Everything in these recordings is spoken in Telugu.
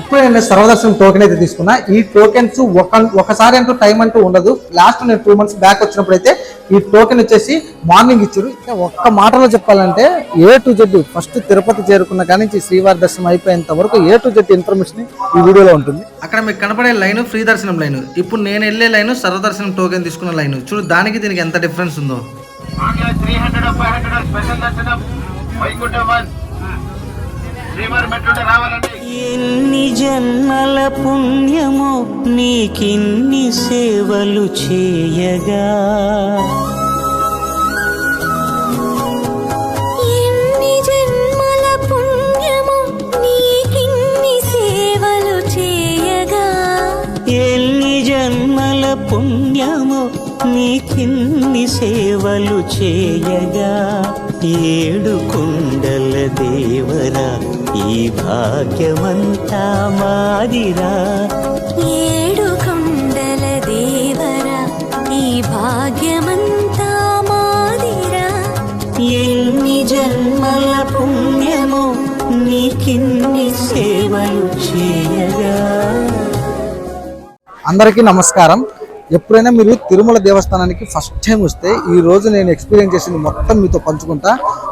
ఇప్పుడు నేను సర్వదర్శనం టోకెన్ అయితే తీసుకున్నా. ఈ టోకెన్స్ ఒక ఒకసారి అంటూ టైం అంటూ ఉండదు. లాస్ట్ నేను టూ మంత్స్ బ్యాక్ వచ్చినప్పుడు అయితే ఈ టోకెన్ వచ్చేసి మార్నింగ్ ఇచ్చారు. ఇంకా ఒక్క మాటలో చెప్పాలంటే A to Z first Tirupati చేరుకున్న కానీ నుంచి శ్రీవారి దర్శనం అయిపోయేంత వరకు ఏ టు జెడ్ ఇన్ఫర్మేషన్ ఈ వీడియోలో ఉంటుంది. అక్కడ మీకు కనపడే లైన్ ఫ్రీ దర్శనం లైన్ ఇప్పుడు నేను వెళ్ళే లైన్ సర్వదర్శనం టోకెన్ తీసుకున్న లైన్ చూడు దానికి దీనికి ఎంత డిఫరెన్స్ ఉందో. Three hundred five hundred special దర్శనం. వైకుంఠం వన్ శ్రీవారి మెట్లుంటే రావాలండి. ఎన్ని జన్మల పుణ్యమో నీకిన్ని సేవలు చేయగా. ఎన్ని జన్మల పుణ్యము నీకిన్ని సేవలు చేయగా ఏడు కుండల దేవరా ఈ భాగ్యమంతా మాదిరా. ఏడు కొండల దేవరా ఈ భాగ్యమంతా మాదిరా. ఎన్ని జన్మల పుణ్యమో నీకిన్ని సేవలు చేయగా. అందరికీ నమస్కారం. ఎప్పుడైనా మీరు తిరుమల దేవస్థానానికి ఫస్ట్ టైం వస్తే ఈ రోజు నేను ఎక్స్పీరియన్స్ చేసింది మొత్తం మీతో పంచుకుంటా.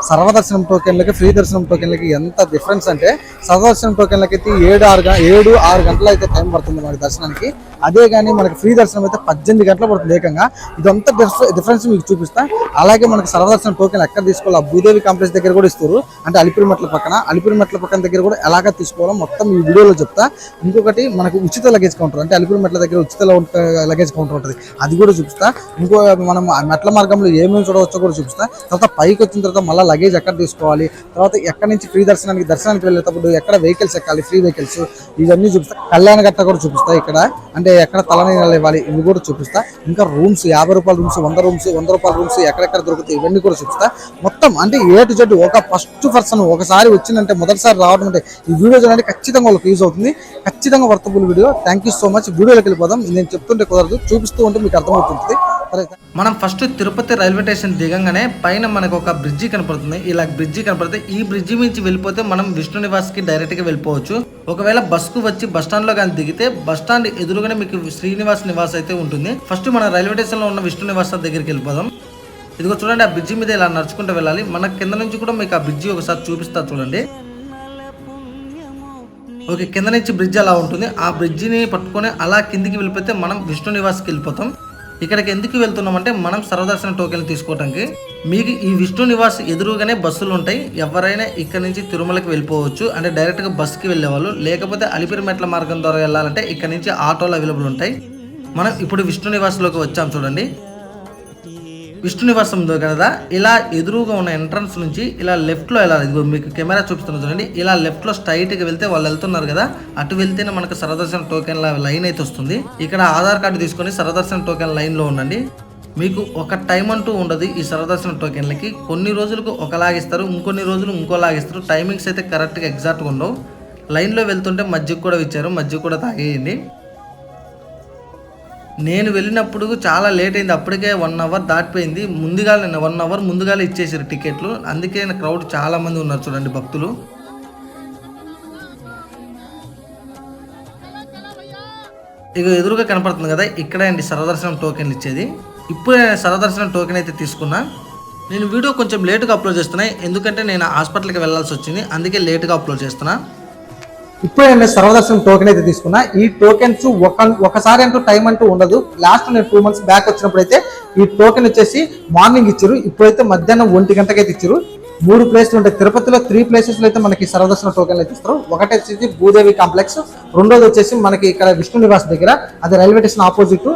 సర్వదర్శనం టోకెన్లకి ఫ్రీ దర్శనం టోకెన్లకి ఎంత డిఫరెన్స్ అంటే సర్వదర్శనం టోకెన్లకి అయితే ఏడు ఆరు ఏడు ఆరు గంటలు అయితే టైం పడుతుంది మనకి దర్శనానికి. అదే కానీ మనకి ఫ్రీ దర్శనం అయితే పద్దెనిమిది గంటలు పడుతుంది ఏకంగా. ఇదంతా డిఫరెన్స్ మీకు చూపిస్తా. అలాగే మనకి సర్వదర్శనం టోకెన్ ఎక్కడ తీసుకోవాలి ఆ భూదేవి కాంప్లెక్స్ దగ్గర కూడా ఇస్తారు. అంటే అలిపిరి మెట్ల పక్కన. అలిపిరి మెట్ల పక్కన దగ్గర కూడా ఎలాగ తీసుకోవాలో మొత్తం ఈ వీడియోలో చెప్తా. ఇంకొకటి మనకు ఉచిత లగేజ్ కౌంటర్ అంటే అలిపిరి మెట్ల దగ్గర ఉచిత లగేజ్ కౌంటర్ ఉంటుంది. అది కూడా చూపిస్తా. ఇంకో మనం మెట్ల మార్గంలో ఏమేమి చూడవచ్చో కూడా చూపిస్తా. తర్వాత పైకి వచ్చిన తర్వాత మళ్ళీ లగేజ్ ఎక్కడ తీసుకోవాలి? తర్వాత ఎక్కడి నుంచి ఫ్రీ దర్శనానికి దర్శనానికి వెళ్ళేటప్పుడు ఎక్కడ వెహికల్స్ ఎక్కాలి? ఫ్రీ వెహికల్స్ ఇవన్నీ చూపిస్తా. కళ్యాణ గట్ట కూడా చూపిస్తా ఇక్కడ. అంటే ఎక్కడ తలనీళ్ళు ఇవ్వాలి ఇవి కూడా చూపిస్తా. ఇంకా రూమ్స్ యాభై రూపాయల రూమ్స్ వంద రూమ్స్ వంద రూపాయల రూమ్స్ ఎక్కడెక్కడ దొరుకుతాయి ఇవన్నీ కూడా చూపిస్తా. మొత్తం అంటే ఏ టు జెడ్ ఒక ఫస్ట్ పర్సన్ ఒకసారి వచ్చిందంటే మొదటిసారి రావడం అంటే ఈ వీడియో చూడండి ఖచ్చితంగా వాళ్ళకి యూజ్ అవుతుంది. ఖచ్చితంగా worthable video thank you so much వీడియోలోకి వెళ్ళిపోదాం. నేను చెప్తుంటే కుదరదు చూపిస్తూ ఉంటే మీకు అర్థమవుతుంది. మనం ఫస్ట్ తిరుపతి రైల్వే స్టేషన్ దిగంగానే పైన మనకు ఒక బ్రిడ్జి కనపడుతుంది. ఇలా బ్రిడ్జి కనపడితే ఈ బ్రిడ్జి నుంచి వెళ్ళిపోతే మనం విష్ణు నివాస్కి డైరెక్ట్గా వెళ్ళిపోవచ్చు. ఒకవేళ బస్కు వచ్చి బస్ స్టాండ్లో కానీ దిగితే బస్ స్టాండ్ ఎదురుగానే మీకు శ్రీనివాస్ నివాస్ అయితే ఉంటుంది. ఫస్ట్ మన రైల్వే స్టేషన్లో ఉన్న విష్ణు నివాస్ దగ్గరికి వెళ్ళిపోదాం. ఇదిగో చూడండి ఆ బ్రిడ్జి మీద ఇలా నడుచుకుంటూ వెళ్ళాలి. మన కింద నుంచి కూడా మీకు ఆ బ్రిడ్జి ఒకసారి చూపిస్తా చూడండి. ఓకే కింద నుంచి బ్రిడ్జ్ అలా ఉంటుంది. ఆ బ్రిడ్జిని పట్టుకొని అలా కిందికి వెళ్ళిపోతే మనం విష్ణు నివాస్కి వెళ్ళిపోతాం. ఇక్కడికి ఎందుకు వెళ్తున్నామంటే మనం సర్వదర్శన టోకెన్ తీసుకోవడానికి మీకు ఈ విష్ణు నివాస్ ఎదురుగానే బస్సులు ఉంటాయి. ఎవరైనా ఇక్కడ నుంచి తిరుమలకి వెళ్ళిపోవచ్చు. అంటే డైరెక్ట్గా బస్సుకి వెళ్ళేవాళ్ళు. లేకపోతే అలిపిరి మెట్ల మార్గం ద్వారా వెళ్ళాలంటే ఇక్కడ నుంచి ఆటోలు అవైలబుల్ ఉంటాయి. మనం ఇప్పుడు విష్ణు నివాస్లోకి వచ్చాం చూడండి. విష్ణునివాసం కదా ఇలా ఎదురుగా ఉన్న ఎంట్రన్స్ నుంచి ఇలా లెఫ్ట్లో వెళ్ళాలి ఇదిగో మీకు కెమెరా చూపిస్తున్నా చూడండి ఇలా లెఫ్ట్లో స్ట్రైట్గా వెళ్తే వాళ్ళు వెళ్తున్నారు కదా అటు వెళ్తేనే మనకు సరదర్శన టోకెన్ లైన్ అయితే వస్తుంది. ఇక్కడ ఆధార్ కార్డు తీసుకొని సరదర్శన టోకెన్ లైన్లో ఉండండి. మీకు ఒక టైం అంటూ ఉండదు ఈ సరదర్శన టోకెన్లకి కొన్ని రోజులకు ఒకలాగిస్తారు ఇంకొన్ని రోజులు ఇంకోలాగిస్తారు టైమింగ్స్ అయితే కరెక్ట్గా ఎగ్జాక్ట్గా ఉండవు. లైన్లో వెళ్తుంటే మజ్జిగ కూడా ఇచ్చారు మజ్జిగ కూడా తాగేయండి. నేను వెళ్ళినప్పుడు చాలా లేట్ అయింది. అప్పటికే వన్ అవర్ దాటిపోయింది. ముందుగా వన్ అవర్ ముందుగానే ఇచ్చేసారు టికెట్లు. అందుకే క్రౌడ్ చాలామంది ఉన్నారు చూడండి భక్తులు. ఇక ఎదురుగా కనపడుతుంది కదా ఇక్కడే అండి సర్వదర్శనం టోకెన్లు ఇచ్చేది. ఇప్పుడు నేను సర్వదర్శనం టోకెన్ అయితే తీసుకున్నా. నేను వీడియో కొంచెం లేటుగా అప్లోడ్ చేస్తున్నాయి ఎందుకంటే నేను హాస్పిటల్కి వెళ్ళాల్సి వచ్చింది. అందుకే లేటుగా అప్లోడ్ చేస్తున్నా. ఇప్పుడే నేను సర్వదర్శనం టోకెన్ అయితే తీసుకున్నా. ఈ టోకెన్స్ ఒక ఒకసారి అంటూ టైం అంటూ ఉండదు. లాస్ట్ నేను టూ మంత్స్ బ్యాక్ వచ్చినప్పుడు అయితే ఈ టోకెన్ వచ్చేసి మార్నింగ్ ఇచ్చారు. ఇప్పుడైతే మధ్యాహ్నం ఒంటి గంటకైతే ఇచ్చారు. మూడు ప్లేస్లు ఉంటాయి తిరుపతిలో త్రీ ప్లేసెస్లో అయితే మనకి సర్వదర్శన టోకెన్లు అయితే ఇస్తారు. ఒకటి వచ్చేసి భూదేవి కాంప్లెక్స్ రెండోది వచ్చేసి మనకి ఇక్కడ విష్ణు నివాస్ దగ్గర అది railway station opposite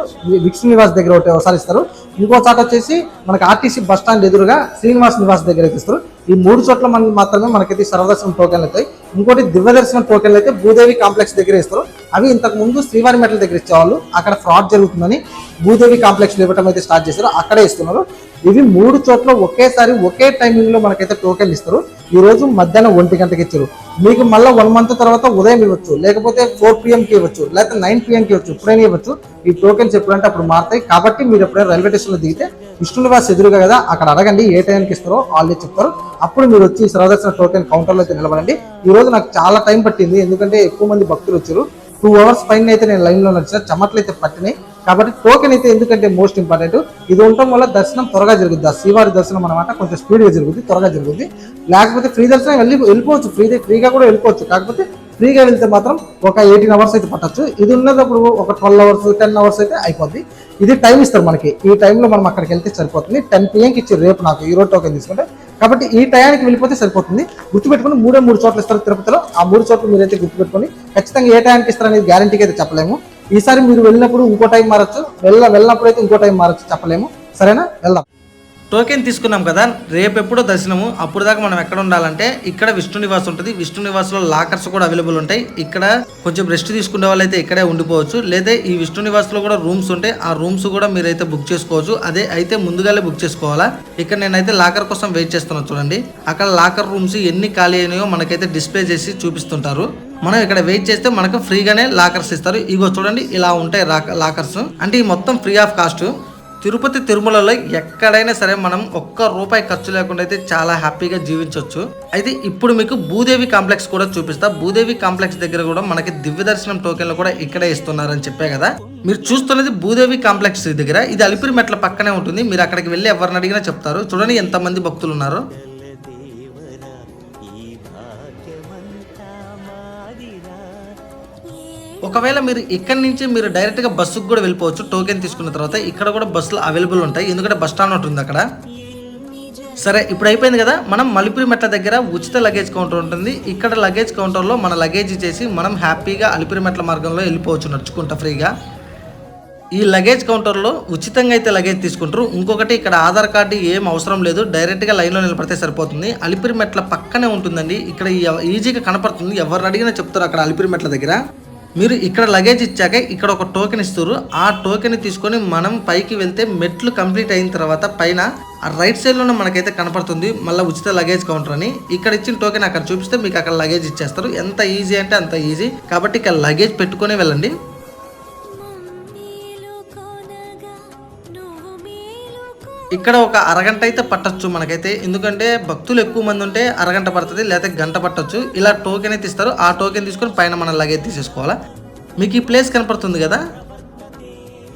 Vishnu Nivas దగ్గర ఒకటి ఒకసారి ఇస్తారు. ఇంకో చోట వచ్చేసి మనకి ఆర్టీసీ బస్ స్టాండ్ ఎదురుగా శ్రీనివాస్ నివాస్ దగ్గర అయితే ఇస్తారు. ఈ మూడు చోట్ల మనకి మాత్రమే మనకైతే సర్వదర్శనం టోకెన్లు అవుతాయి ఇంకోటి దివ్యదర్శనం టోకెన్లు అయితే భూదేవి కాంప్లెక్స్ దగ్గర ఇస్తారు. అవి ఇంతకు ముందు శ్రీవారి మెట్ల దగ్గర ఇచ్చేవాళ్ళు అక్కడ ఫ్రాడ్ జరుగుతుందని భూదేవి కాంప్లెక్స్ ఇవ్వటం అయితే స్టార్ట్ చేశారు అక్కడే ఇస్తున్నారు. ఇవి మూడు చోట్ల ఒకేసారి ఒకే టైమింగ్లో మనకైతే టోకెన్ ఇస్తారు. ఈ రోజు మధ్యాహ్నం ఒంటి గంటకి ఇచ్చారు. మీకు మళ్ళీ వన్ మంత్ తర్వాత ఉదయం ఇవ్వచ్చు లేకపోతే ఫోర్ పిఎంకి ఇవ్వచ్చు లేకపోతే నైన్ పిఎంకి ఇవ్వచ్చు ఎప్పుడైనా ఇవ్వచ్చు. ఈ టోకెన్స్ ఎప్పుడంటే అప్పుడు మారుతాయి. కాబట్టి మీరు ఎప్పుడైనా రైల్వే స్టేషన్లో దిగితే విష్ణు నివాస్ ఎదురుగా కదా అక్కడ అడగండి ఏ టైంకి ఇస్తారో వాళ్ళే చెప్తారు. అప్పుడు మీరు వచ్చి సరదర్శన టోకెన్ కౌంటర్లో అయితే నిలబడండి. ఈ రోజు నాకు చాలా టైం పట్టింది ఎందుకంటే ఎక్కువ మంది భక్తులు వచ్చారు. టూ అవర్స్ పైన అయితే నేను లైన్లో నడిచిన చెమట్లు అయితే పట్టినాయి. కాబట్టి టోకెన్ అయితే ఎందుకంటే మోస్ట్ ఇంపార్టెంట్ ఇది ఉండటం వల్ల దర్శనం త్వరగా జరుగుద్ది. ఆ శ్రీవారి దర్శనం అనమాట కొంచెం స్పీడ్గా జరుగుద్ది త్వరగా జరుగుద్ది. లేకపోతే ఫ్రీ దర్శనం వెళ్ళి వెళ్ళిపోవచ్చు. ఫ్రీ ఫ్రీగా కూడా వెళ్ళిపోవచ్చు. కాకపోతే ఫ్రీగా వెళ్తే మాత్రం ఒక ఎయిటీన్ అవర్స్ అయితే పట్టొచ్చు. ఇది ఉన్నప్పుడు ఒక ట్వెల్వ్ అవర్స్ టెన్ అవర్స్ అయితే అయిపోద్ది. ఇది టైం ఇస్తారు మనకి. ఈ టైంలో మనం అక్కడికి వెళ్తే సరిపోతుంది. టెన్ పిఎంకి ఇచ్చి రేపు నాకు ఈ రోజు టోకెన్ తీసుకుంటే. కాబట్టి ఈ టయానికి వెళ్ళిపోతే సరిపోతుంది. గుర్తుపెట్టుకుని మూడే మూడు చోట్ల ఇస్తారు తిరుపతిలో. ఆ మూడు చోట్ల మీరైతే గుర్తుపెట్టుకుని ఖచ్చితంగా ఏ టయానికి ఇస్తారు అనేది గ్యారంటీకి అయితే చెప్పలేము. ఈసారి మీరు వెళ్ళినప్పుడు ఇంకో టైం మారచ్చు. వెళ్ళ వెళ్ళినప్పుడు అయితే ఇంకో టైం మారచ్చు. చెప్పలేము. సరేనా? వెళ్దాం. టోకెన్ తీసుకున్నాం కదా రేపు ఎప్పుడో దర్శనము అప్పుడు దాకా మనం ఎక్కడ ఉండాలంటే ఇక్కడ విష్ణు నివాస్ ఉంటుంది. విష్ణు నివాస్లో లాకర్స్ కూడా అవైలబుల్ ఉంటాయి. ఇక్కడ కొంచెం రెస్ట్ తీసుకునే వాళ్ళైతే ఇక్కడే ఉండిపోవచ్చు. లేదా ఈ విష్ణు నివాస్లో కూడా రూమ్స్ ఉంటాయి ఆ రూమ్స్ కూడా మీరైతే బుక్ చేసుకోవచ్చు. అదే అయితే ముందుగానే బుక్ చేసుకోవాలా? ఇక్కడ నేనైతే లాకర్ కోసం వెయిట్ చేస్తున్నాను చూడండి. అక్కడ లాకర్ రూమ్స్ ఎన్ని ఖాళీ అయినాయో మనకైతే డిస్ప్లే చేసి చూపిస్తుంటారు. మనం ఇక్కడ వెయిట్ చేస్తే మనకు ఫ్రీగానే లాకర్స్ ఇస్తారు. ఇగో చూడండి ఇలా ఉంటాయి లాకర్స్. అంటే ఈ మొత్తం ఫ్రీ ఆఫ్ కాస్ట్ తిరుపతి తిరుమలలో ఎక్కడైనా సరే మనం ఒక్క రూపాయి ఖర్చు లేకుండా అయితే చాలా హ్యాపీగా జీవించవచ్చు అయితే ఇప్పుడు మీకు భూదేవి కాంప్లెక్స్ కూడా చూపిస్తా. భూదేవి కాంప్లెక్స్ దగ్గర కూడా మనకి దివ్య దర్శనం టోకెన్లు కూడా ఇక్కడే ఇస్తున్నారని చెప్పే కదా. మీరు చూస్తున్నది భూదేవి కాంప్లెక్స్ దగ్గర. ఇది అలిపిరి మెట్ల పక్కనే ఉంటుంది. మీరు అక్కడికి వెళ్ళి ఎవరిని అడిగినా చెప్తారు. చూడండి ఎంతమంది భక్తులు ఉన్నారు. ఒకవేళ మీరు ఇక్కడ నుంచి మీరు డైరెక్ట్గా బస్సుకు కూడా వెళ్ళిపోవచ్చు టోకెన్ తీసుకున్న తర్వాత ఇక్కడ కూడా బస్సులు అవైలబుల్ ఉంటాయి. ఎందుకంటే బస్ స్టాండ్ ఉంటుంది అక్కడ. సరే ఇప్పుడు అయిపోయింది కదా. మనం మలిపిరి మెట్ల దగ్గర ఉచిత లగేజ్ కౌంటర్ ఉంటుంది. ఇక్కడ లగేజ్ కౌంటర్లో మన లగేజ్ చేసి మనం హ్యాపీగా అలిపిరి మెట్ల మార్గంలో వెళ్ళిపోవచ్చు నడుచుకుంటా ఫ్రీగా. ఈ లగేజ్ కౌంటర్లో ఉచితంగా అయితే లగేజ్ తీసుకుంటారు. ఇంకొకటి ఇక్కడ ఆధార్ కార్డు ఏం అవసరం లేదు. డైరెక్ట్గా లైన్లో నిలబడితే సరిపోతుంది. అలిపిరి మెట్ల పక్కనే ఉంటుందండి. ఇక్కడ ఈజీగా కనపడుతుంది. ఎవరు అడిగినా చెప్తారు అక్కడ అలిపిరి మెట్ల దగ్గర. మీరు ఇక్కడ లగేజ్ ఇచ్చాక ఇక్కడ ఒక టోకెన్ ఇస్తారు ఆ టోకెన్ తీసుకొని మనం పైకి వెళ్తే మెట్లు కంప్లీట్ అయిన తర్వాత పైన ఆ రైట్ సైడ్లోనే మనకైతే కనపడుతుంది. మళ్ళీ ఉచిత లగేజ్ కౌంటర్ అని. ఇక్కడ ఇచ్చిన టోకెన్ అక్కడ చూపిస్తే మీకు అక్కడ లగేజ్ ఇచ్చేస్తారు. ఎంత ఈజీ అంటే అంత ఈజీ కాబట్టి ఇక్కడ లగేజ్ పెట్టుకొని వెళ్ళండి. ఇక్కడ ఒక అరగంట అయితే పట్టచ్చు మనకైతే. ఎందుకంటే భక్తులు ఎక్కువ మంది ఉంటే అరగంట పడుతుంది లేకపోతే గంట పట్టచ్చు. ఇలా టోకెన్ అయితే ఇస్తారు. ఆ టోకెన్ తీసుకొని పైన మన లగేజ్ తీసేసుకోవాలా? మీకు ఈ ప్లేస్ కనపడుతుంది కదా?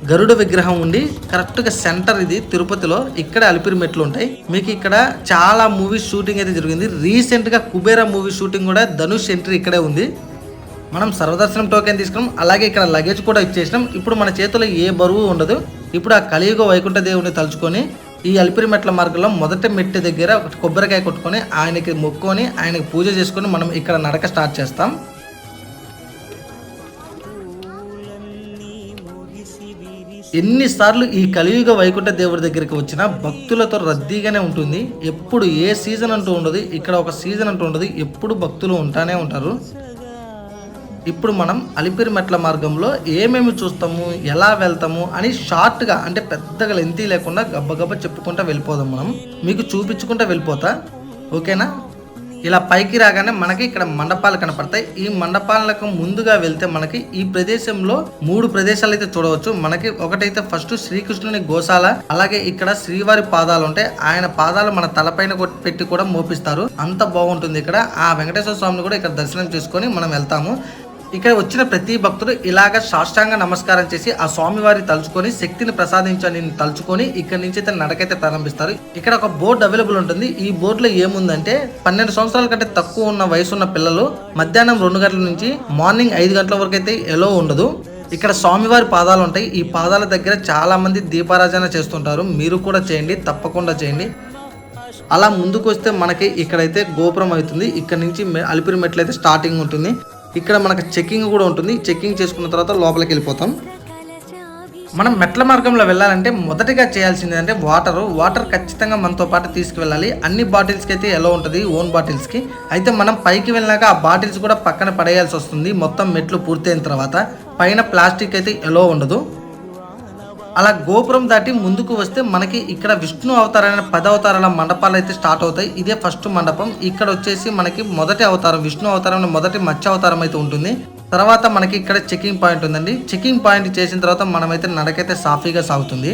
గరుడ విగ్రహం ఉండి కరెక్ట్గా సెంటర్ ఇది తిరుపతిలో. ఇక్కడ అలిపిరి మెట్లు ఉంటాయి. మీకు ఇక్కడ చాలా మూవీస్ షూటింగ్ అయితే జరిగింది. రీసెంట్గా కుబేరా మూవీ షూటింగ్ కూడా ధనుష్ ఎంట్రీ ఇక్కడే ఉంది. మనం సర్వదర్శనం టోకెన్ తీసుకున్నాం. అలాగే ఇక్కడ లగేజ్ కూడా ఇచ్చేసినాం. ఇప్పుడు మన చేతిలో ఏ బరువు ఉండదు. ఇప్పుడు ఆ కలియుగ వైకుంఠ దేవుని తలుచుకొని ఈ అలిపిరి మెట్ల మార్గంలో మొదటి మెట్టి దగ్గర ఒక కొబ్బరికాయ కొట్టుకొని ఆయనకి మొక్కుకొని ఆయనకి పూజ చేసుకొని మనం ఇక్కడ నడక స్టార్ట్ చేస్తాం. ఎన్నిసార్లు ఈ కలియుగ వైకుంఠ దేవుడి దగ్గరికి వచ్చినా భక్తులతో రద్దీగానే ఉంటుంది. ఎప్పుడు ఏ సీజన్ అంటూ ఉండదు. ఇక్కడ ఒక సీజన్ అంటూ ఉండదు. ఎప్పుడు భక్తులు ఉంటానే ఉంటారు. ఇప్పుడు మనం అలిపిరి మెట్ల మార్గంలో ఏమేమి చూస్తాము ఎలా వెళ్తాము అని షార్ట్గా అంటే పెద్దగా లెంతీ లేకుండా గబ్బగబ్బ చెప్పుకుంటా వెళ్ళిపోదాం మనం. మీకు చూపించుకుంటా వెళ్ళిపోతా. ఓకేనా? ఇలా పైకి రాగానే మనకి ఇక్కడ మండపాలు కనపడతాయి. ఈ మండపాలకు ముందుగా వెళ్తే మనకి ఈ ప్రదేశంలో మూడు ప్రదేశాలు అయితే చూడవచ్చు. మనకి ఒకటైతే ఫస్ట్ శ్రీకృష్ణుని గోశాల అలాగే ఇక్కడ శ్రీవారి పాదాలు ఉంటాయి. ఆయన పాదాలు మన తలపైన పెట్టి కూడా మోపిస్తారు. అంత బాగుంటుంది ఇక్కడ. ఆ వెంకటేశ్వర స్వామిని కూడా ఇక్కడ దర్శనం చేసుకొని మనం వెళ్తాము. ఇక్కడ వచ్చిన ప్రతి భక్తుడు ఇలాగ సాష్టాంగ నమస్కారం చేసి ఆ స్వామివారి తలుచుకొని శక్తిని ప్రసాదించని తలుచుకొని ఇక్కడ నుంచి అయితే నడకైతే ప్రారంభిస్తారు. ఇక్కడ ఒక బోర్డు అవైలబుల్ ఉంటుంది. ఈ బోర్డులో ఏముందంటే పన్నెండు సంవత్సరాల కంటే తక్కువ ఉన్న వయసు ఉన్న పిల్లలు మధ్యాహ్నం రెండు గంటల నుంచి మార్నింగ్ ఐదు గంటల వరకు అయితే ఎలో ఉండదు. ఇక్కడ స్వామివారి పాదాలు ఉంటాయి. ఈ పాదాల దగ్గర చాలా మంది దీపారాజన చేస్తుంటారు. మీరు కూడా చేయండి తప్పకుండా చేయండి. అలా ముందుకు వస్తే మనకి ఇక్కడైతే గోపురం అవుతుంది. ఇక్కడ నుంచి మె- అలిపిరి మెట్లు అయితే స్టార్టింగ్ ఉంటుంది. ఇక్కడ మనకు చెక్కింగ్ కూడా ఉంటుంది. చెక్కింగ్ చేసుకున్న తర్వాత లోపలికి వెళ్ళిపోతాం. మనం మెట్ల మార్గంలో వెళ్ళాలంటే మొదటిగా చేయాల్సింది అంటే వాటర్. వాటర్ ఖచ్చితంగా మనతో పాటు తీసుకువెళ్ళాలి. అన్ని బాటిల్స్కి అయితే ఎలా ఉంటుంది ఓన్ బాటిల్స్కి. అయితే మనం పైకి వెళ్ళినాక ఆ బాటిల్స్ కూడా పక్కన పడేయాల్సి వస్తుంది. మొత్తం మెట్లు పూర్తయిన తర్వాత. పైన ప్లాస్టిక్ అయితే ఎలా ఉండదు. అలా గోపురం దాటి ముందుకు వస్తే మనకి ఇక్కడ విష్ణు అవతారమైన పద అవతారాల మండపాలు అయితే స్టార్ట్ అవుతాయి. ఇదే ఫస్ట్ మండపం. ఇక్కడ వచ్చేసి మనకి మొదటి అవతారం విష్ణు అవతారం మొదటి మత్స్య అవతారం అయితే ఉంటుంది. తర్వాత మనకి ఇక్కడ చెకింగ్ పాయింట్ ఉందండి. చెకింగ్ పాయింట్ చేసిన తర్వాత మనమైతే నడకైతే సాఫీగా సాగుతుంది.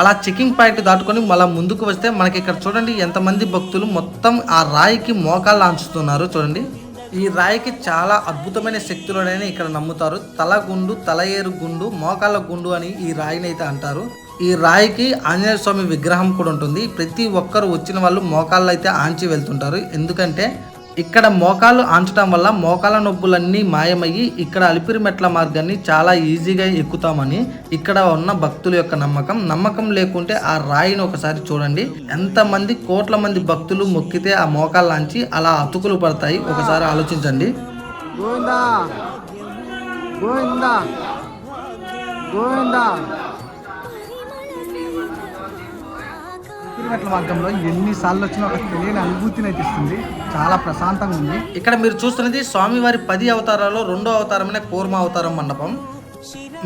అలా చెకింగ్ పాయింట్ దాటుకొని మళ్ళీ ముందుకు వస్తే మనకి ఇక్కడ చూడండి ఎంతమంది భక్తులు మొత్తం ఆ రాయికి మోకాళ్ళు ఆంచుతున్నారు చూడండి. ఈ రాయికి చాలా అద్భుతమైన శక్తులు ఇక్కడ నమ్ముతారు. తల గుండు తల ఏరు గుండు మోకాళ్ళ గుండు అని ఈ రాయిని అయితే అంటారు. ఈ రాయికి ఆంజనేయ స్వామి విగ్రహం కూడా ఉంటుంది. ప్రతి ఒక్కరు వచ్చిన వాళ్ళు మోకాళ్ళు అయితే ఆంచి వెళ్తుంటారు. ఎందుకంటే ఇక్కడ మోకాలు ఆంచడం వల్ల మోకాల నొప్పులన్నీ మాయమయ్యి ఇక్కడ అలిపిరి మెట్ల మార్గాన్ని చాలా ఈజీగా ఎక్కుతామని ఇక్కడ ఉన్న భక్తుల యొక్క నమ్మకం. నమ్మకం లేకుంటే ఆ రాయిని ఒకసారి చూడండి. ఎంతమంది కోట్ల మంది భక్తులు మొక్కితే ఆ మోకాళ్ళాంచి అలా అతుకులు పడతాయి? ఒకసారి ఆలోచించండి. గోవిందా. గోవిందా. గోవిందా. మెట్ల మార్గంలో ఎన్నిసార్లు వచ్చినా ఒక తెలియని అనుభూతిని అయితే ఇస్తుంది. చాలా ప్రశాంతంగా ఉంది. ఇక్కడ మీరు చూస్తున్నది స్వామివారి పది అవతారాల్లో రెండో అవతారమైన కూర్మ అవతారం మండపం.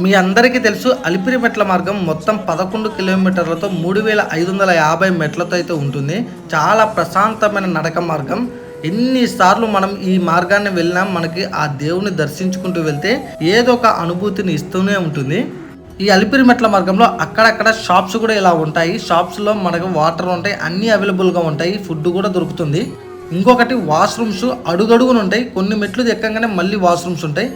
మీ అందరికీ తెలుసు అలిపిరి మెట్ల మార్గం మొత్తం పదకొండు కిలోమీటర్లతో మూడు వేల ఐదు వందల యాభై మెట్లతో అయితే ఉంటుంది. చాలా ప్రశాంతమైన నడక మార్గం. ఎన్నిసార్లు మనం ఈ మార్గాన్ని వెళ్ళినా మనకి ఆ దేవుని దర్శించుకుంటూ వెళ్తే ఏదో ఒక అనుభూతిని ఇస్తూనే ఉంటుంది. ఈ అలిపిరి మెట్ల మార్గంలో అక్కడక్కడ షాప్స్ కూడా ఇలా ఉంటాయి. షాప్స్లో మనకు వాటర్ ఉంటాయి. అన్నీ అవైలబుల్గా ఉంటాయి. ఫుడ్ కూడా దొరుకుతుంది. ఇంకొకటి వాష్రూమ్స్ అడుగడుగున ఉంటాయి. కొన్ని మెట్లు ఎక్కగానే మళ్ళీ వాష్రూమ్స్ ఉంటాయి.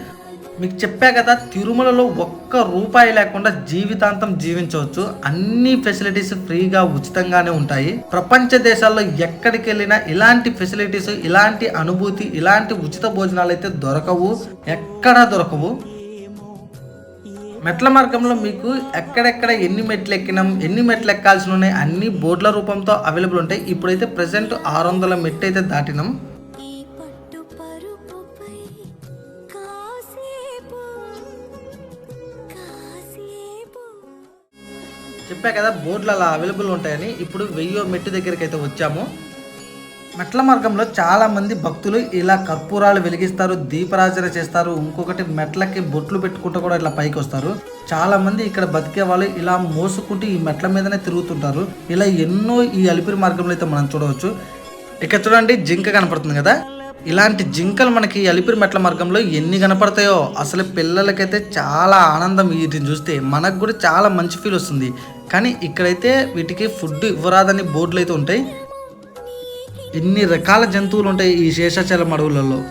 మీకు చెప్పా కదా తిరుమలలో ఒక్క రూపాయి లేకుండా జీవితాంతం జీవించవచ్చు. అన్ని ఫెసిలిటీస్ ఫ్రీగా ఉచితంగానే ఉంటాయి. ప్రపంచ దేశాల్లో ఎక్కడికి వెళ్ళినా ఇలాంటి ఫెసిలిటీస్ ఇలాంటి అనుభూతి ఇలాంటి ఉచిత భోజనాలు అయితే దొరకవు. ఎక్కడా దొరకవు. మెట్ల మార్గంలో మీకు ఎక్కడెక్కడ ఎన్ని మెట్లు ఎక్కినాం ఎన్ని మెట్లు ఎక్కాల్సి ఉన్నాయి అన్ని బోర్డుల రూపంతో అవైలబుల్ ఉంటాయి. ఇప్పుడైతే ప్రజెంట్ ఆరు వందల మెట్లు అయితే దాటినాం. చెప్పా కదా బోర్డులు అలా అవైలబుల్ ఉంటాయని. ఇప్పుడు వెయ్యో మెట్టు దగ్గరికి అయితే వచ్చాము. మెట్ల మార్గంలో చాలా మంది భక్తులు ఇలా కర్పూరాలు వెలిగిస్తారు దీపరాజన చేస్తారు. ఇంకొకటి మెట్లకి బొట్లు పెట్టుకుంటూ కూడా ఇట్లా పైకి వస్తారు. చాలా మంది ఇక్కడ బతికే వాళ్ళు ఇలా మోసుకుంటూ ఈ మెట్ల మీదనే తిరుగుతుంటారు. ఇలా ఎన్నో ఈ అలిపిరి మార్గంలో అయితే మనం చూడవచ్చు. ఇక్కడ చూడండి జింక కనపడుతుంది కదా? ఇలాంటి జింకలు మనకి అలిపిరి మెట్ల మార్గంలో ఎన్ని కనపడతాయో అసలు పిల్లలకైతే చాలా ఆనందం. వీటిని చూస్తే మనకు కూడా చాలా మంచి ఫీల్ వస్తుంది. కానీ ఇక్కడైతే వీటికి ఫుడ్ ఇవ్వరాదని బోర్డులు అయితే ఉంటాయి. ఎన్ని రకాల జంతువులు ఉంటాయి ఈ శేషాచలం అడవులలో?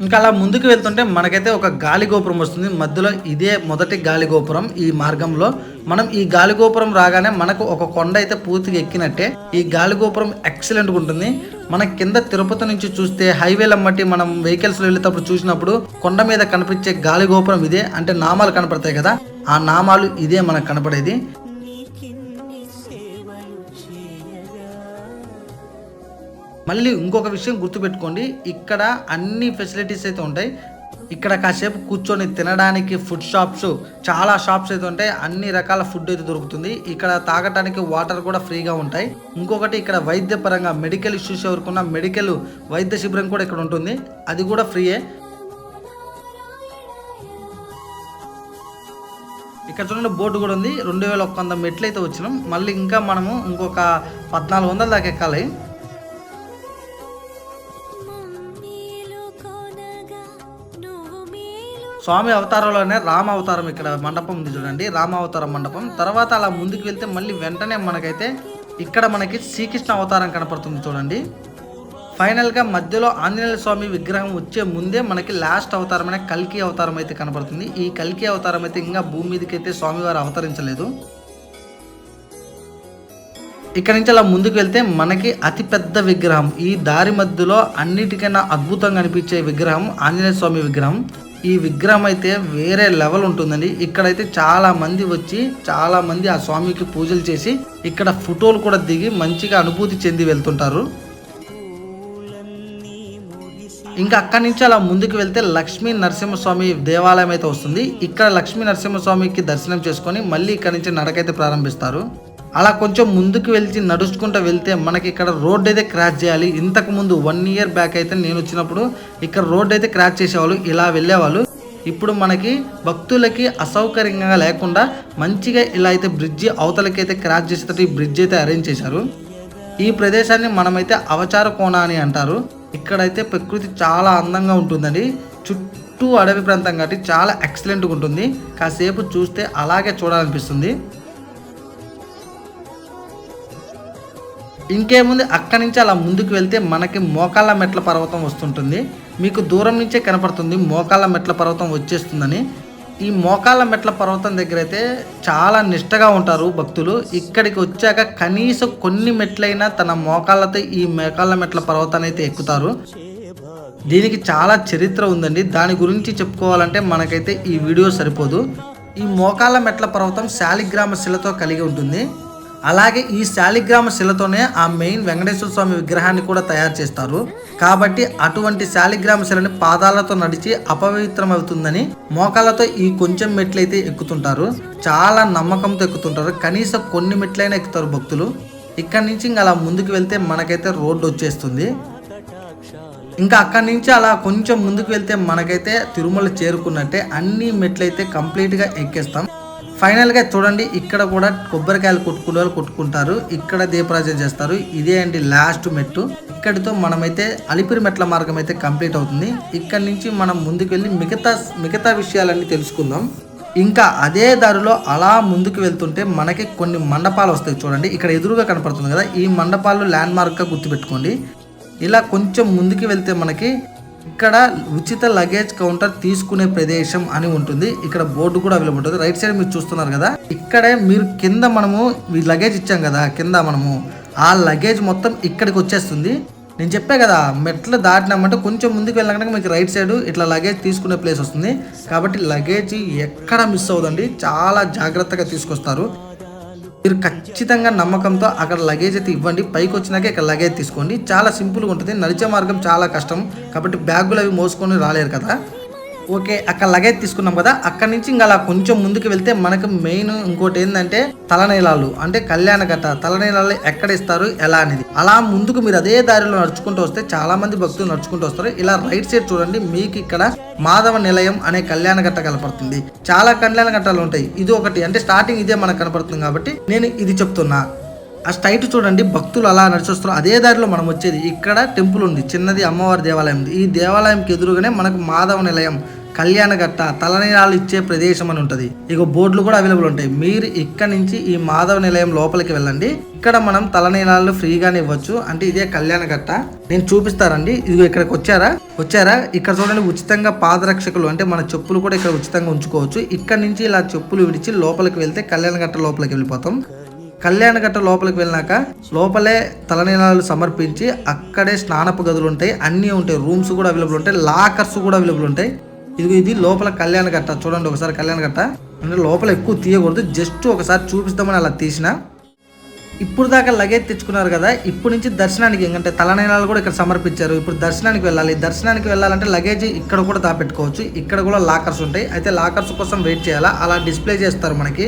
ఇంకా అలా ముందుకు వెళ్తుంటే మనకైతే ఒక గాలి గోపురం వస్తుంది. మధ్యలో ఇదే మొదటి గాలి గోపురం ఈ మార్గంలో. మనం ఈ గాలి గోపురం రాగానే మనకు ఒక కొండ అయితే పూర్తిగా ఎక్కినట్టే. ఈ గాలి గోపురం ఎక్సలెంట్గా ఉంటుంది. మన కింద తిరుపతి నుంచి చూస్తే హైవేల మట్టి మనం వెహికల్స్లో వెళ్ళేటప్పుడు చూసినప్పుడు కొండ మీద కనిపించే గాలి గోపురం ఇదే. అంటే నామాలు కనపడతాయి కదా. ఆ నామాలు ఇదే మనకు కనపడేది. మళ్ళీ ఇంకొక విషయం గుర్తుపెట్టుకోండి. ఇక్కడ అన్ని ఫెసిలిటీస్ అయితే ఉంటాయి. ఇక్కడ కాసేపు కూర్చొని తినడానికి ఫుడ్ షాప్స్ చాలా షాప్స్ అయితే ఉంటాయి. అన్ని రకాల ఫుడ్ అయితే దొరుకుతుంది. ఇక్కడ తాగటానికి వాటర్ కూడా ఫ్రీగా ఉంటాయి. ఇంకొకటి ఇక్కడ వైద్యపరంగా మెడికల్ ఇష్యూస్ ఎవరుకున్న మెడికల్ వైద్య శిబిరం కూడా ఇక్కడ ఉంటుంది. అది కూడా ఫ్రీయే ఇక్కడ చూడండి బోర్డు కూడా ఉంది. రెండు వేల ఒక్క వంద మెట్లు అయితే వచ్చినాం. మళ్ళీ ఇంకా మనము ఇంకొక పద్నాలుగు వందల దాకా ఎక్కాలి. స్వామి అవతారంలోనే రామ అవతారం ఇక్కడ మండపం ఉంది చూడండి రామ అవతారం మండపం. తర్వాత అలా ముందుకు వెళ్తే మళ్ళీ వెంటనే మనకైతే ఇక్కడ మనకి శ్రీకృష్ణ అవతారం కనపడుతుంది చూడండి. ఫైనల్గా మధ్యలో ఆంజనేయ స్వామి విగ్రహం వచ్చే ముందే మనకి లాస్ట్ అవతారమైన కల్కి అవతారం అయితే కనపడుతుంది. ఈ కల్కి అవతారం అయితే ఇంకా భూమి మీదకి అయితే స్వామివారు అవతరించలేదు. ఇక్కడ నుంచి అలా ముందుకు వెళ్తే మనకి అతి పెద్ద విగ్రహం. ఈ దారి మధ్యలో అన్నిటికైనా అద్భుతంగా అనిపించే విగ్రహం ఆంజనేయ స్వామి విగ్రహం. ఈ విగ్రహం అయితే వేరే లెవెల్ ఉంటుందండి. ఇక్కడైతే చాలా మంది వచ్చి చాలా మంది ఆ స్వామికి పూజలు చేసి ఇక్కడ ఫోటోలు కూడా దిగి మంచిగా అనుభూతి చెంది వెళ్తుంటారు. ఇంకా అక్కడి నుంచి అలా ముందుకు వెళ్తే లక్ష్మీ నరసింహస్వామి దేవాలయం అయితే వస్తుంది. ఇక్కడ లక్ష్మీ నరసింహస్వామికి దర్శనం చేసుకొని మళ్ళీ ఇక్కడ నుంచి నడకైతే ప్రారంభిస్తారు. అలా కొంచెం ముందుకు వెళ్తే నడుచుకుంటూ వెళ్తే మనకి ఇక్కడ రోడ్ అయితే క్రాచ్ చేయాలి. ఇంతకు ముందు వన్ ఇయర్ బ్యాక్ అయితే నేను వచ్చినప్పుడు ఇక్కడ రోడ్ అయితే క్రాచ్ చేసేవాళ్ళు ఇలా వెళ్ళేవాళ్ళు. ఇప్పుడు మనకి భక్తులకి అసౌకర్యంగా లేకుండా మంచిగా ఇలా అయితే బ్రిడ్జి అవతలకైతే క్రాచ్ చేసేటట్టు ఈ బ్రిడ్జ్ అయితే అరేంజ్ చేశారు. ఈ ప్రదేశాన్ని మనమైతే అవచార కోణ అని అంటారు. ఇక్కడైతే ప్రకృతి చాలా అందంగా ఉంటుందండి. చుట్టూ అడవి ప్రాంతం కాబట్టి చాలా ఎక్సలెంట్గా ఉంటుంది. కాసేపు చూస్తే అలాగే చూడాలనిపిస్తుంది. ఇంకేముంది? అక్కడి నుంచి అలా ముందుకు వెళ్తే మనకి మోకాళ్ళ మెట్ల పర్వతం వస్తుంటుంది. మీకు దూరం నుంచే కనపడుతుంది. మోకాళ్ళ మెట్ల పర్వతం వచ్చేస్తుందని. ఈ మోకాళ్ళ మెట్ల పర్వతం దగ్గర అయితే చాలా నిష్టగా ఉంటారు భక్తులు. ఇక్కడికి వచ్చాక కనీసం కొన్ని మెట్లైనా తన మోకాళ్ళతో ఈ మోకాళ్ళ మెట్ల పర్వతాన్ని అయితే ఎక్కుతారు. దీనికి చాలా చరిత్ర ఉందండి. దాని గురించి చెప్పుకోవాలంటే మనకైతే ఈ వీడియో సరిపోదు. ఈ మోకాళ్ళ మెట్ల పర్వతం శాలిగ్రామ శిలతో కలిగి ఉంటుంది. అలాగే ఈ శాలిగ్రామ శిలతోనే ఆ మెయిన్ వెంకటేశ్వర స్వామి విగ్రహాన్ని కూడా తయారు చేస్తారు. కాబట్టి అటువంటి శాలిగ్రామ శిలని పాదాలతో నడిచి అపవిత్రం అవుతుందని మోకాళ్ళతో ఈ కొంచెం మెట్లయితే ఎక్కుతుంటారు. చాలా నమ్మకంతో ఎక్కుతుంటారు. కనీసం కొన్ని మెట్లైనా ఎక్కుతారు భక్తులు. ఇక్కడి నుంచి ఇంకా అలా ముందుకు వెళ్తే మనకైతే రోడ్డు వచ్చేస్తుంది. ఇంకా అక్కడి నుంచి అలా కొంచెం ముందుకు వెళ్తే మనకైతే తిరుమల చేరుకున్నట్టే అన్ని మెట్లయితే కంప్లీట్గా ఎక్కేస్తాం. ఫైనల్గా చూడండి ఇక్కడ కూడా కొబ్బరికాయలు కొట్టుకునే వాళ్ళు కొట్టుకుంటారు. ఇక్కడ దీపరాజన చేస్తారు. ఇదే అండి లాస్ట్ మెట్టు. ఇక్కడితో మనమైతే అలిపిరి మెట్ల మార్గం అయితే కంప్లీట్ అవుతుంది. ఇక్కడ నుంచి మనం ముందుకు వెళ్ళి మిగతా మిగతా విషయాలన్నీ తెలుసుకుందాం. ఇంకా అదే దారిలో అలా ముందుకు వెళ్తుంటే మనకి కొన్ని మండపాలు వస్తాయి చూడండి. ఇక్కడ ఎదురుగా కనపడుతుంది కదా. ఈ మండపాలు ల్యాండ్ మార్క్గా గుర్తుపెట్టుకోండి. ఇలా కొంచెం ముందుకు వెళ్తే మనకి ఇక్కడ ఉచిత లగేజ్ కౌంటర్ తీసుకునే ప్రదేశం అని ఉంటుంది. ఇక్కడ బోర్డు కూడా అవైలబుల్ ఉంటుంది. రైట్ సైడ్ మీరు చూస్తున్నారు కదా. ఇక్కడే మీరు కింద మనము ఈ లగేజ్ ఇచ్చాం కదా కింద మనము. ఆ లగేజ్ మొత్తం ఇక్కడికి వచ్చేస్తుంది. నేను చెప్పే కదా మెట్లు దాటినామంటే కొంచెం ముందుకు వెళ్ళినాక మీకు రైట్ సైడ్ ఇట్లా లగేజ్ తీసుకునే ప్లేస్ వస్తుంది. కాబట్టి లగేజ్ ఎక్కడ మిస్ అవ్వదండి. చాలా జాగ్రత్తగా తీసుకొస్తారు. మీరు ఖచ్చితంగా నమ్మకంతో అక్కడ లగేజ్ అయితే ఇవ్వండి. పైకి వచ్చినాక ఇక్కడ లగేజ్ తీసుకోండి. చాలా సింపుల్గా ఉంటుంది. నడిచే మార్గం చాలా కష్టం. కాబట్టి బ్యాగులు అవి మోసుకొని రాలేరు కదా. ఓకే అక్కడ లగేజ్ తీసుకున్నాం కదా అక్కడ నుంచి ఇంకా అలా కొంచెం ముందుకు వెళ్తే మనకు మెయిన్ ఇంకోటి ఏంటంటే తలనీలాలు అంటే కళ్యాణ గట్ట తలనీలాలు ఎక్కడ ఇస్తారు ఎలా అనేది. అలా ముందుకు మీరు అదే దారిలో నడుచుకుంటూ వస్తే చాలా మంది భక్తులు నడుచుకుంటూ వస్తారు. ఇలా రైట్ సైడ్ చూడండి మీకు ఇక్కడ మాధవ నిలయం అనే కళ్యాణ గట్ట కనపడుతుంది. చాలా కళ్యాణ గట్టాలు ఉంటాయి. ఇది ఒకటి అంటే స్టార్టింగ్ ఇదే మనకు కనపడుతుంది కాబట్టి నేను ఇది చెప్తున్నా. ఆ స్ట్రైట్ చూడండి భక్తులు అలా నడిచొస్తారు అదే దారిలో మనం వచ్చేది ఇక్కడ టెంపుల్ ఉంది చిన్నది అమ్మవారి దేవాలయం ఉంది. ఈ దేవాలయంకి ఎదురుగానే మనకు మాధవ నిలయం కళ్యాణగట్ట తలనీరాలు ఇచ్చే ప్రదేశం అని ఉంటుంది. ఇక బోర్డులు కూడా అవైలబుల్ ఉంటాయి. మీరు ఇక్కడ నుంచి ఈ మాధవ నిలయం లోపలికి వెళ్ళండి. ఇక్కడ మనం తలనీలాలు ఫ్రీగానే ఇవ్వచ్చు. అంటే ఇదే కళ్యాణఘట్ట నేను చూపిస్తారండి ఇది ఇక్కడికి వచ్చారా? వచ్చారా? ఇక్కడ చూడండి ఉచితంగా పాదరక్షకులు అంటే మన చెప్పులు కూడా ఇక్కడ ఉచితంగా ఉంచుకోవచ్చు. ఇక్కడ నుంచి ఇలా చెప్పులు విడిచి లోపలికి వెళ్తే కళ్యాణఘట్ట లోపలికి వెళ్ళిపోతాం. కళ్యాణగట్ట లోపలికి వెళ్ళినాక లోపలే తలనీలాలు సమర్పించి అక్కడే స్నానపు గదులు ఉంటాయి. అన్నీ ఉంటాయి. రూమ్స్ కూడా అవైలబుల్ ఉంటాయి. లాకర్స్ కూడా అవైలబుల్ ఉంటాయి. ఇది ఇది లోపల కళ్యాణగట్ట చూడండి ఒకసారి కళ్యాణ కట్ట. అంటే లోపల ఎక్కువ తీయకూడదు. జస్ట్ ఒకసారి చూపిస్తామని అలా తీసిన. ఇప్పుడు దాకా లగేజ్ తెచ్చుకున్నారు కదా ఇప్పుడు నుంచి దర్శనానికి ఎందుకంటే తలనీలాలు కూడా ఇక్కడ సమర్పించారు. ఇప్పుడు దర్శనానికి వెళ్ళాలి. దర్శనానికి వెళ్ళాలంటే లగేజ్ ఇక్కడ కూడా దాపెట్టుకోవచ్చు. ఇక్కడ కూడా లాకర్స్ ఉంటాయి. అయితే లాకర్స్ కోసం వెయిట్ చేయాలా? అలా డిస్ప్లే చేస్తారు మనకి.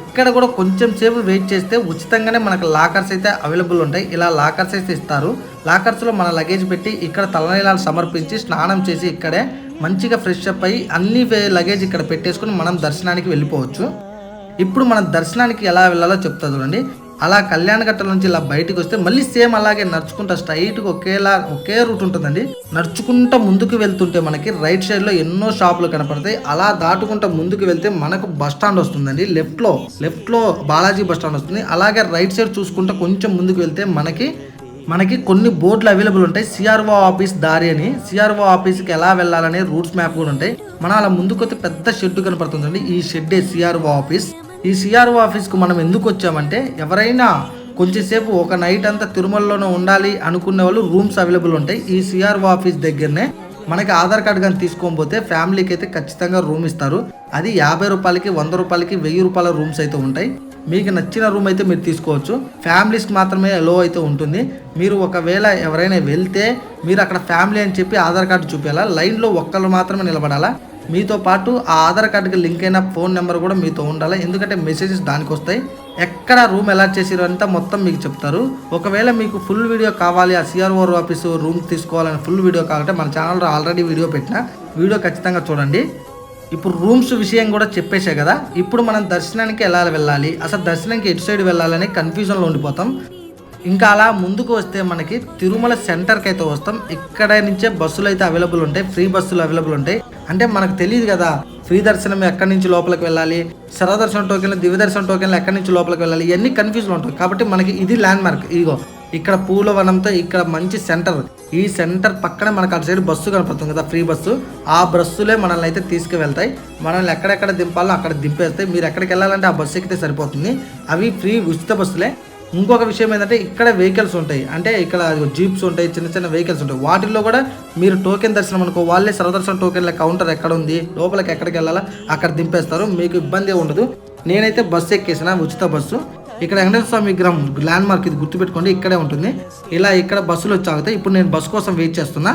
ఇక్కడ కూడా కొంచెం సేపు వెయిట్ చేస్తే ఉచితంగానే మనకు లాకర్స్ అయితే అవైలబుల్ ఉంటాయి. ఇలా లాకర్స్ అయితే ఇస్తారు. లాకర్స్లో మన లగేజ్ పెట్టి ఇక్కడ తలనీలాలు సమర్పించి స్నానం చేసి ఇక్కడే మంచిగా ఫ్రెష్ అప్ అయ్యి అన్ని లగేజ్ ఇక్కడ పెట్టేసుకుని మనం దర్శనానికి వెళ్ళిపోవచ్చు. ఇప్పుడు మనం దర్శనానికి ఎలా వెళ్ళాలో చెప్తా చూడండి. అలా కళ్యాణగట్ట నుంచి ఇలా బయటకు వస్తే మళ్ళీ సేమ్ అలాగే నడుచుకుంటా స్ట్రైట్గా ఒకేలా ఒకే రూట్ ఉంటుందండి. నడుచుకుంటా ముందుకు వెళ్తుంటే మనకి రైట్ సైడ్లో ఎన్నో షాపులు కనపడతాయి. అలా దాటుకుంటా ముందుకు వెళ్తే మనకు బస్ స్టాండ్ వస్తుందండి. లెఫ్ట్లో లెఫ్ట్లో బాలాజీ బస్ స్టాండ్ వస్తుంది. అలాగే రైట్ సైడ్ చూసుకుంటా కొంచెం ముందుకు వెళ్తే మనకి మనకి కొన్ని బోర్డులు అవైలబుల్ ఉంటాయి. సిఆర్ఓ ఆఫీస్ దారి అని. సిఆర్ఓ ఆఫీస్కి ఎలా వెళ్ళాలనే రూట్స్ మ్యాప్ కూడా ఉంటాయి. మన అలా ముందుకొస్తే పెద్ద షెడ్ కనపడుతుందండి ఈ షెడ్డే సిఆర్ఓ ఆఫీస్ ఈ సిఆర్ఓ ఆఫీస్కు మనం ఎందుకు వచ్చామంటే ఎవరైనా కొంచెంసేపు ఒక నైట్ అంతా తిరుమలలోనే ఉండాలి అనుకునే వాళ్ళు రూమ్స్ అవైలబుల్ ఉంటాయి. ఈ సిఆర్ఓ ఆఫీస్ దగ్గరనే మనకి ఆధార్ కార్డు కానీ తీసుకొని పోతే ఫ్యామిలీకి అయితే ఖచ్చితంగా రూమ్ ఇస్తారు. అది యాభై రూపాయలకి వంద రూపాయలకి వెయ్యి రూపాయల రూమ్స్ అయితే ఉంటాయి. మీకు నచ్చిన రూమ్ అయితే మీరు తీసుకోవచ్చు. ఫ్యామిలీస్కి మాత్రమే లో అయితే ఉంటుంది. మీరు ఒకవేళ ఎవరైనా వెళ్తే మీరు అక్కడ ఫ్యామిలీ అని చెప్పి ఆధార్ కార్డు చూపేలా లైన్లో ఒక్కరు మాత్రమే నిలబడాలా. మీతో పాటు ఆ ఆధార్ కార్డుకి లింక్ అయిన ఫోన్ నెంబర్ కూడా మీతో ఉండాలి. ఎందుకంటే మెసేజెస్ దానికి వస్తాయి. ఎక్కడ రూమ్ ఎలా చేసిరో అంతా మొత్తం మీకు చెప్తారు. ఒకవేళ మీకు ఫుల్ వీడియో కావాలి ఆ సిఆర్ఓ ఆఫీసు రూమ్ తీసుకోవాలని ఫుల్ వీడియో కావాలంటే మన ఛానల్లో ఆల్రెడీ వీడియో పెట్టిన వీడియో ఖచ్చితంగా చూడండి. ఇప్పుడు రూమ్స్ విషయం కూడా చెప్పేసే కదా. ఇప్పుడు మనం దర్శనానికి ఎలా వెళ్ళాలి? అసలు దర్శనానికి ఎటు సైడ్ వెళ్ళాలని కన్ఫ్యూజన్లో ఉండిపోతాం. ఇంకా అలా ముందుకు వస్తే మనకి తిరుమల సెంటర్కి అయితే వస్తాం. ఇక్కడ నుంచే బస్సులు అయితే అవైలబుల్ ఉంటాయి. ఫ్రీ బస్సులు అవైలబుల్ ఉంటాయి. అంటే మనకు తెలియదు కదా ఫ్రీ దర్శనం ఎక్కడి నుంచి లోపలికి వెళ్ళాలి? శరదర్శన టోకెన్లు దివ్య దర్శనం టోకెన్లు ఎక్కడి నుంచి లోపలికి వెళ్ళాలి? ఇవన్నీ కన్ఫ్యూజన్ ఉంటాయి. కాబట్టి మనకి ఇది ల్యాండ్ మార్క్ ఇదిగో ఇక్కడ పూల వనంతో ఇక్కడ మంచి సెంటర్. ఈ సెంటర్ పక్కనే మనకు అటు సైడ్ బస్సు కనపడుతుంది కదా ఫ్రీ బస్సు. ఆ బస్సులే మనల్ని అయితే తీసుకువెళ్తాయి. మనల్ని ఎక్కడెక్కడ దింపాలో అక్కడ దింపేస్తాయి. మీరు ఎక్కడికి వెళ్ళాలంటే ఆ బస్సు ఎక్కితే సరిపోతుంది. అవి ఫ్రీ ఉచిత బస్సులే. ఇంకొక విషయం ఏంటంటే ఇక్కడ వెహికల్స్ ఉంటాయి. అంటే ఇక్కడ జీప్స్ ఉంటాయి చిన్న చిన్న వెహికల్స్ ఉంటాయి. వాటిల్లో కూడా మీరు టోకెన్ దర్శనం అనుకో వాళ్ళే సర్వదర్శనం టోకెన్ల కౌంటర్ ఎక్కడ ఉంది లోపలికి ఎక్కడికి వెళ్ళాలా అక్కడ దింపేస్తారు. మీకు ఇబ్బంది ఉండదు. నేనైతే బస్సు ఎక్కేసిన ఉచిత బస్సు. ఇక్కడ వెంకటేశ్వర స్వామి విగ్రహం ల్యాండ్ మార్క్ ఇది గుర్తుపెట్టుకోండి ఇక్కడే ఉంటుంది. ఇలా ఇక్కడ బస్సులు వచ్చి ఆగుతాయి ఇప్పుడు నేను బస్సు కోసం వెయిట్ చేస్తున్నా.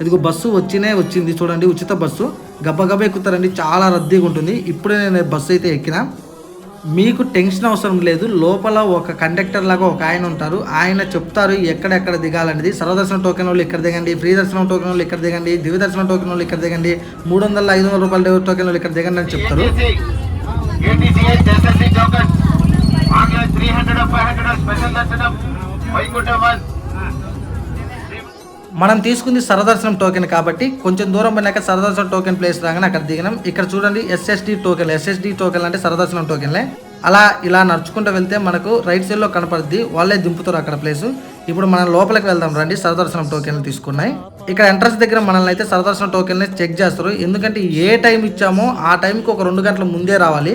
ఇదిగో బస్సు వచ్చినే వచ్చింది చూడండి ఉచిత బస్సు. గబ్బగబ్బ ఎక్కుతారండి చాలా రద్దీగా ఉంటుంది. ఇప్పుడే నేను బస్సు అయితే ఎక్కిన. మీకు టెన్షన్ అవసరం లేదు లోపల ఒక కండక్టర్ లాగా ఒక ఆయన ఉంటారు. ఆయన చెప్తారు ఎక్కడెక్కడ దిగాలనేది. సర్వదర్శనం టోకెన్ వాళ్ళు ఇక్కడ దిగండి ఫ్రీ దర్శనం టోకెన్ వాళ్ళు ఇక్కడ దిగండి దివ్య దర్శనం టోకెన్ వాళ్ళు ఇక్కడ దిగండి మూడు వందల ఐదు వందల రూపాయల టోకెన్ వాళ్ళు ఇక్కడ దిగండి అని చెప్తారు. Three hundred five hundred special దర్శనం వైకుంఠం. మనం తీసుకుంది సరదర్శనం టోకెన్ కాబట్టి కొంచెం దూరం పోయినాక సరదర్శనం టోకెన్ ప్లేస్ రాగానే అక్కడ దిగినాం. ఇక్కడ చూడండి ఎస్ఎస్డి టోకెన్ ఎస్ఎస్డి టోకెన్ అంటే సరదర్శనం టోకెన్లే. అలా ఇలా నడుచుకుంటూ వెళ్తే మనకు రైట్ సైడ్లో కనపడుద్ది. వాళ్ళే దింపుతారు అక్కడ ప్లేస్. ఇప్పుడు మనం లోపలికి వెళ్దాం రండి. సరదర్శనం టోకెన్లు తీసుకున్నాయి. ఇక్కడ ఎంట్రన్స్ దగ్గర మనల్ని అయితే సరదర్శనం టోకెన్ని చెక్ చేస్తారు. ఎందుకంటే ఏ టైం ఇచ్చామో ఆ టైంకి ఒక రెండు గంటల ముందే రావాలి.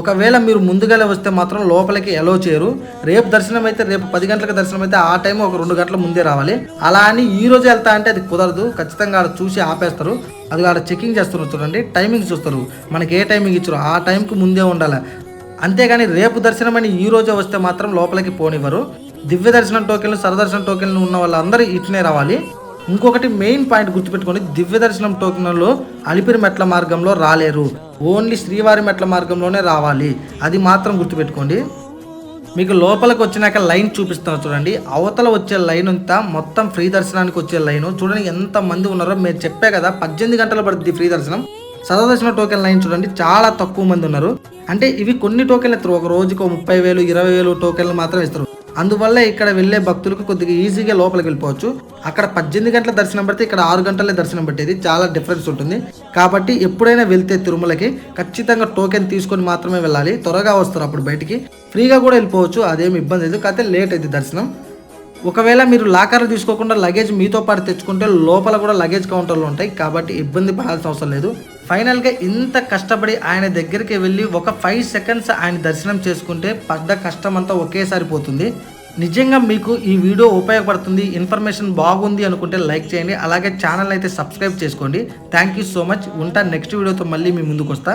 ఒకవేళ మీరు ముందుగానే వస్తే మాత్రం లోపలికి ఎలో చేయరు. రేపు దర్శనం అయితే రేపు పది గంటలకు దర్శనం అయితే ఆ టైం ఒక రెండు గంటల ముందే రావాలి. అలా అని ఈ రోజు వెళ్తా అంటే అది కుదరదు. ఖచ్చితంగా ఆడ చూసి ఆపేస్తారు. అది ఆడ చెకింగ్ చేస్తున్నారు చూడండి. టైమింగ్ చూస్తారు. మనకి ఏ టైమింగ్ ఇచ్చారు ఆ టైంకి ముందే ఉండాలి. అంతేగాని రేపు దర్శనం అని ఈ రోజే వస్తే మాత్రం లోపలికి పోనివ్వరు. దివ్య దర్శనం టోకెన్లు సరదర్శనం టోకెన్లు ఉన్న వాళ్ళందరూ ఇట్నే రావాలి. ఇంకొకటి మెయిన్ పాయింట్ గుర్తుపెట్టుకోండి దివ్య దర్శనం టోకెన్లు అలిపిరి మెట్ల మార్గంలో రాలేరు. ఓన్లీ శ్రీవారి మెట్ల మార్గంలోనే రావాలి. అది మాత్రం గుర్తుపెట్టుకోండి. మీకు లోపలికి వచ్చినాక లైన్ చూపిస్తాను చూడండి. అవతల వచ్చే లైన్ అంతా మొత్తం ఫ్రీ దర్శనానికి వచ్చే లైన్. చూడండి ఎంత మంది ఉన్నారో మీరు చెప్పే కదా పద్దెనిమిది గంటలు పడుతుంది ఫ్రీ దర్శనం. సర్వదర్శన టోకెన్ లైన్ చూడండి చాలా తక్కువ మంది ఉన్నారు. అంటే ఇవి కొన్ని టోకెన్లు ఇస్తారు. ఒక రోజుకు ముప్పై వేలు ఇరవై వేలు టోకెన్లు మాత్రం ఇస్తారు. అందువల్ల ఇక్కడ వెళ్ళే భక్తులకు కొద్దిగా ఈజీగా లోపలికి వెళ్ళిపోవచ్చు. అక్కడ పద్దెనిమిది గంటల దర్శనం పడితే ఇక్కడ ఆరు గంటలే దర్శనం పట్టేది. చాలా డిఫరెన్స్ ఉంటుంది. కాబట్టి ఎప్పుడైనా వెళ్తే తిరుమలకి ఖచ్చితంగా టోకెన్ తీసుకొని మాత్రమే వెళ్ళాలి. త్వరగా వస్తారు అప్పుడు బయటికి. ఫ్రీగా కూడా వెళ్ళిపోవచ్చు. అదేమి ఇబ్బంది లేదు. కాకపోతే లేట్ అయింది దర్శనం. ఒకవేళ మీరు లాకర్లు తీసుకోకుండా లగేజ్ మీతో పాటు తెచ్చుకుంటే లోపల కూడా లగేజ్ కౌంటర్లు ఉంటాయి. కాబట్టి ఇబ్బంది పడాల్సిన అవసరం లేదు. ఫైనల్గా ఇంత కష్టపడి ఆయన దగ్గరికి వెళ్ళి ఒక ఫైవ్ సెకండ్స్ ఆయన దర్శనం చేసుకుంటే పడ్డ కష్టం అంతా ఒకేసారి పోతుంది. నిజంగా మీకు ఈ వీడియో ఉపయోగపడుతుంది ఇన్ఫర్మేషన్ బాగుంది అనుకుంటే లైక్ చేయండి అలాగే ఛానల్ అయితే సబ్స్క్రైబ్ చేసుకోండి. Thank you so much. ఉంటా నెక్స్ట్ వీడియోతో మళ్ళీ మీ ముందుకు వస్తా